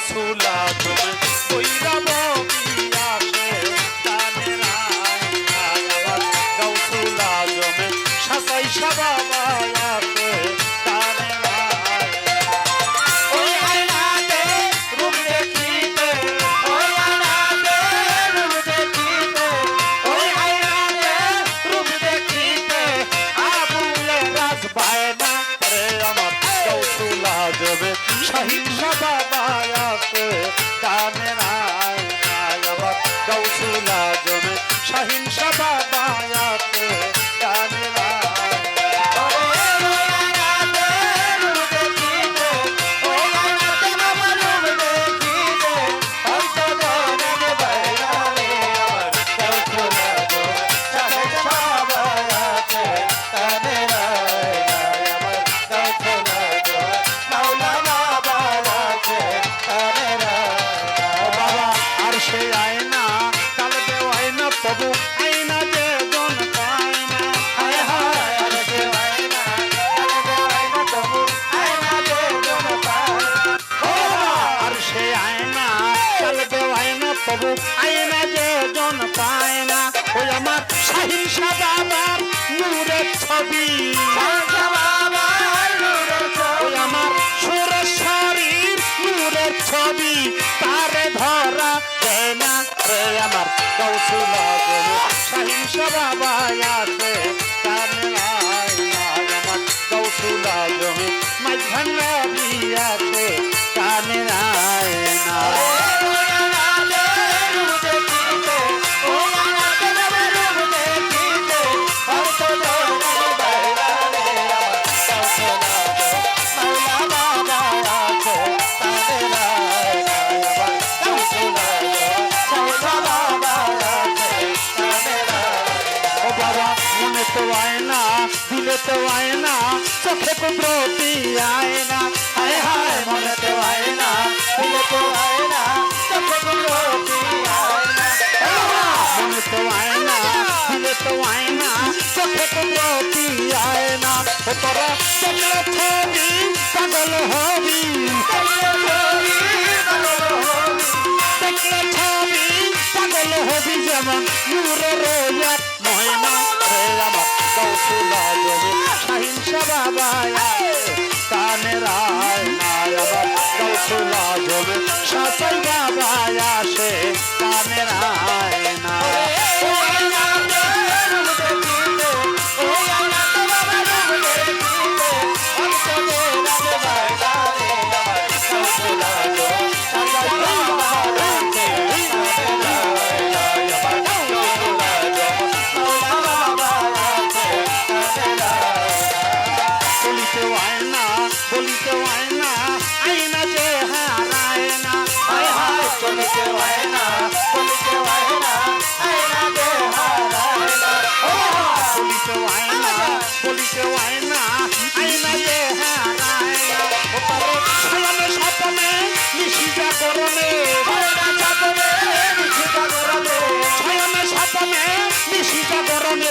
रसूल आजम গৌসুলা জবে সহিংসা বাবায়াতে তবু আয়না যে জন পায় না, ওই আমার সহিংসা বাবার নূরের ছবি। ওই আমার সুরেশ্বরীর নূরের ছবি। তারে ধরা দেয় না রে আমার কৌশলা সহিংসা বাবা আছে আমার কৌশলা মাঝখানে দিলে তো আয় না চোখে কুদরতি আয় না হায় হায় মনে তো আয় না দিলে তো আয় না চোখে কুদরতি আয় মনে তো আয় না দিলে তো আয় চোখে কুদরতি আয় তোরা দেখলে ছবি পাগল হবি যেমন নূরে ময়না কৌশলা জমি সহিংসা বাবা কানে রায় আমার কৌশলা জমি সাসাই বাবা আসে কানে রায়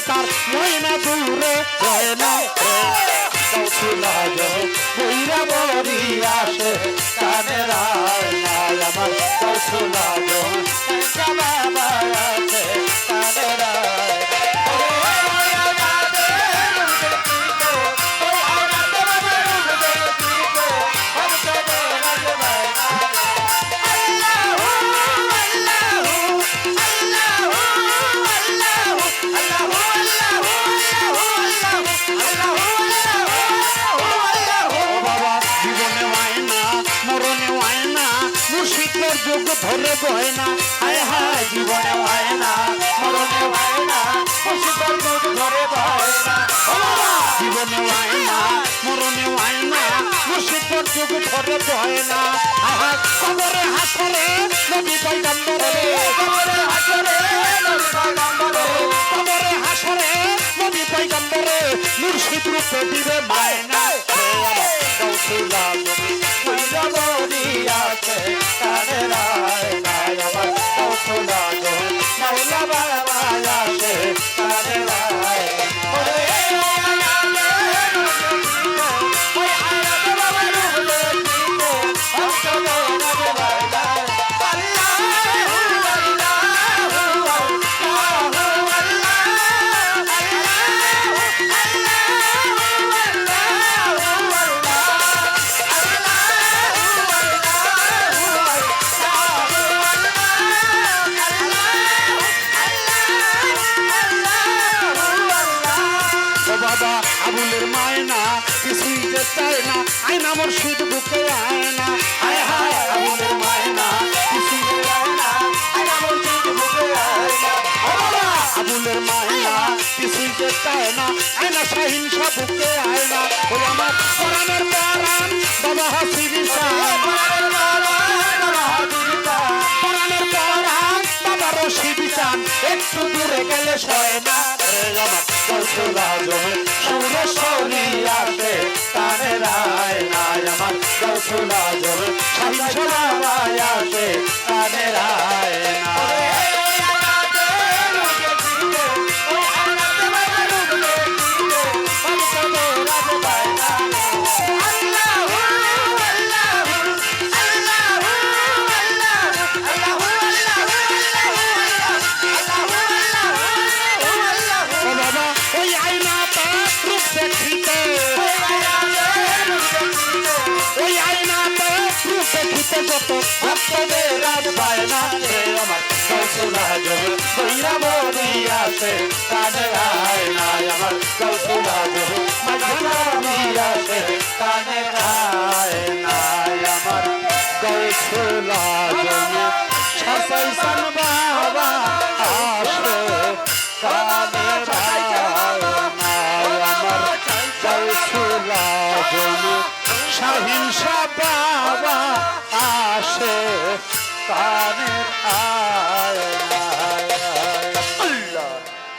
তার ময়না দূরে রয় না। কৌশলা জয় বইরা বরি আসে কানে রায় আমার কৌশলা ধরে বয় না হায় হায়, জীবনে হয় না মরণে হয় না যুগ ধরে বয় না জীবনে হয় না মরণে হয় না মুর্শিদের যুগ ধরে বয় না হায় কবরে হাসরে নবী পয়গম্বরে কবরে মুর্শিদ রূপে দিবে মায়না। কানে বাবা, আবুলের মায়না, কিছুই যে চায় না। আয়না মুর্শিদ বুকে আয়না। হায় হায়, আবুলের মায়না না। বুকে আয়না। ও আবুলের মায়না, কিছুই যে চায় না। আয়না শাহিন সব বুকে আয়না। ওই আমার কোরআনের পরাণ, বাবা হাসিবি চান একটু দূরে গেলে সয় না। আমার কৌশলা জমে সাইসলা দেখিতে যত ভক্তদের রাজ পায় না রে আমার। কৌশলা জবে বইরা বড়ি আসে কানে আয়না আমার। কৌশলা জবে মাঝখানা আসে কানে আয়না আমার। কৌশলা জবে সাসাই সান বাবা আসে কানে আয়না আমার। কৌশলা জবে শাহিন শাহ তানের আয়।